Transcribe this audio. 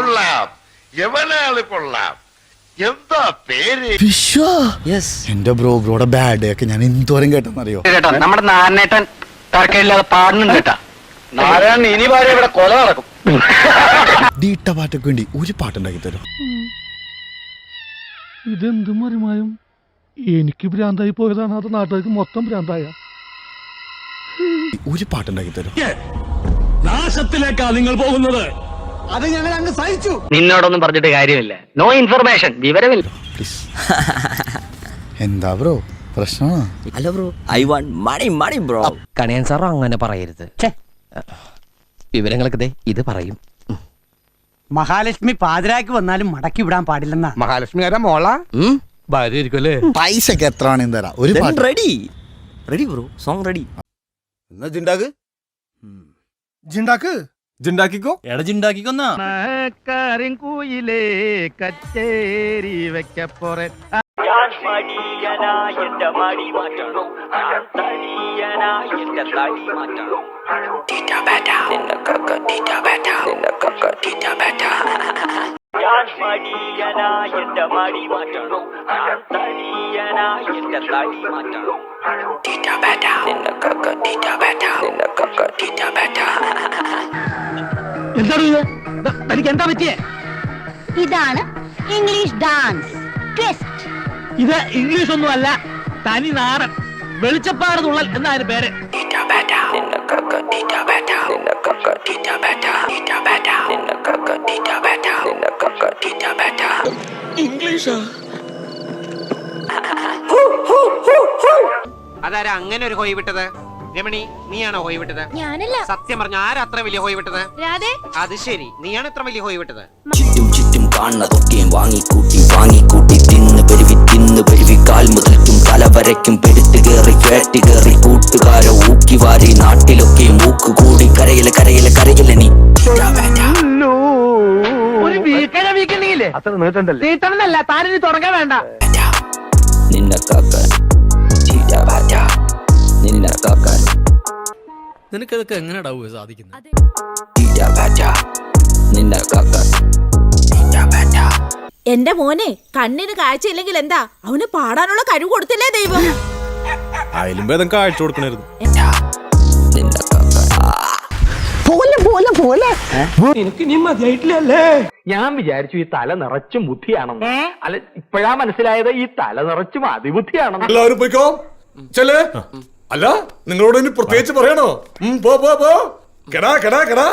കൊള്ളാം. എവനാൾ കൊള്ളാം? എന്താ പേര്? എന്റെ ബ്രോ ബ്രോയുടെ ബാഡ് ഒക്കെ ഞാൻ എന്തോരം കേട്ടെന്നറിയോ? കേട്ടോ നമ്മുടെ നാരനേട്ടൻ തർക്കമില്ലാതെ പാടുന്നുണ്ട് കേട്ടാ. നാരായണൻ ഇനി ഭാര്യ ഇവിടെ കൊല നടക്കും. ഡീട്ട പാട്ടൊക്കെ വേണ്ടി ഒരു പാട്ടുണ്ടാക്കി തരും. ഇതെന്തും മറിമായും? എനിക്ക് ഭ്രാന്തായി പോയതാണ് അത് നാട്ടുകാർക്ക് മൊത്തം ഭ്രാന്തായ. ഒരു പാട്ടുണ്ടാക്കി തരും. നാശത്തിലേക്കാ നിങ്ങൾ പോകുന്നത്. നിന്നോടൊന്നും പറഞ്ഞിട്ട് കാര്യമില്ല. നോ ഇൻഫർമേഷൻ വിവരമില്ല. എന്താ ബ്രോ? പ്രശ്നമാണോ? അല്ല bro I want money money bro. കണിയൻ സാറോ അങ്ങനെ പറയരുത്. വിവരങ്ങളൊക്കെ ഇത് പറയും. മഹാലക്ഷ്മി പാതിരാക്ക് വന്നാലും മടക്കി വിടാൻ പാടില്ലെന്നാ. മഹാലക്ഷ്മി ആരാ മോള? ഭാര്യല്ലേ ഭാര്യ ആയിരിക്കും അല്ലേ പൈസ ഒക്കെ എത്ര തരാം ഒരു ready ready bro song ready എന്നാ ജിണ്ടാക്ക് ജിണ്ടാക്ക് ജിണ്ടാക്കിക്കോ എടാ ജിണ്ടാക്കിക്കൊന്നാ കരിങ്കൂയിലേ കച്ചേരി വെക്കപ്പോറെ. എന്താണ് ഇത്? തനിക്ക് എന്താ പറ്റിയേ? ഇതാണ് ഇംഗ്ലീഷ് ഡാൻസ്. ട്വിസ്റ്റ് ഇത് ഇംഗ്ലീഷ് ഒന്നും അല്ല തനി നാടൻ വെളിച്ചപ്പാട് തുള്ളൽ എന്നാണ് പേര്. അതാരാ അങ്ങനെ ഒരു കോയി വിട്ടത്? രമണി നീയാണോ ഹോയ് വിട്ടത്? ഞാനല്ല. സത്യം പറഞ്ഞ ആരാ അത്ര വലിയ ഹോയ് വിട്ടത്? രാധേ. അത് ശരി. നീയാണ് ഇത്ര വലിയ ഹോയ് വിട്ടത്? ചുറ്റും ചുറ്റും കാണുന്നതൊക്കെയും വാങ്ങിക്കൂട്ടി വാങ്ങിക്കൂട്ടി തിന്ന് പെരുവി തിന്ന് പെരുവി. കാൽ മുതൽക്കും തല വരയ്ക്കും പെടുത്ത് കയറി കേട്ട് കയറി. കൂട്ടുകാരെ ഊക്കി വാരി നാട്ടിലൊക്കെ മൂക്ക് കൂടി. കരയിലെ കരയിലെ കരയിലെ നീ. അത്ര നീട്ടണ്ടല്ലേ? നീട്ടണമെന്നല്ല താനിനി തുടങ്ങാൻ വേണ്ട. നിന്നെ കാക്കാൻ നിനക്കതൊക്കെ എങ്ങനെയാടാവുക സാധിക്കുന്നത് എന്റെ മോനെ കണ്ണിന് കാഴ്ചയില്ലെങ്കിൽ എന്താ? അവന് പാടാനുള്ള കഴിവ് കൊടുത്തില്ലേ ദൈവം? അതിലും ഭേദം കാഴ്ച കൊടുക്കണായിരുന്നു. എനിക്ക് നീ മതിയായിട്ടില്ലല്ലേ? ഞാൻ വിചാരിച്ചു ഈ തല നിറച്ചും ബുദ്ധിയാണെന്ന്. അല്ല ഇപ്പോഴാ മനസ്സിലായത് ഈ തല നിറച്ചും അതിബുദ്ധിയാണെന്ന്. എല്ലാവരും പോയിക്കോ. ചെല്ലേ. അല്ല നിങ്ങളോട് ഇനി പ്രത്യേകിച്ച് പറയണോ? പോ പോ പോ. കെടാ കെടാ കെടാ.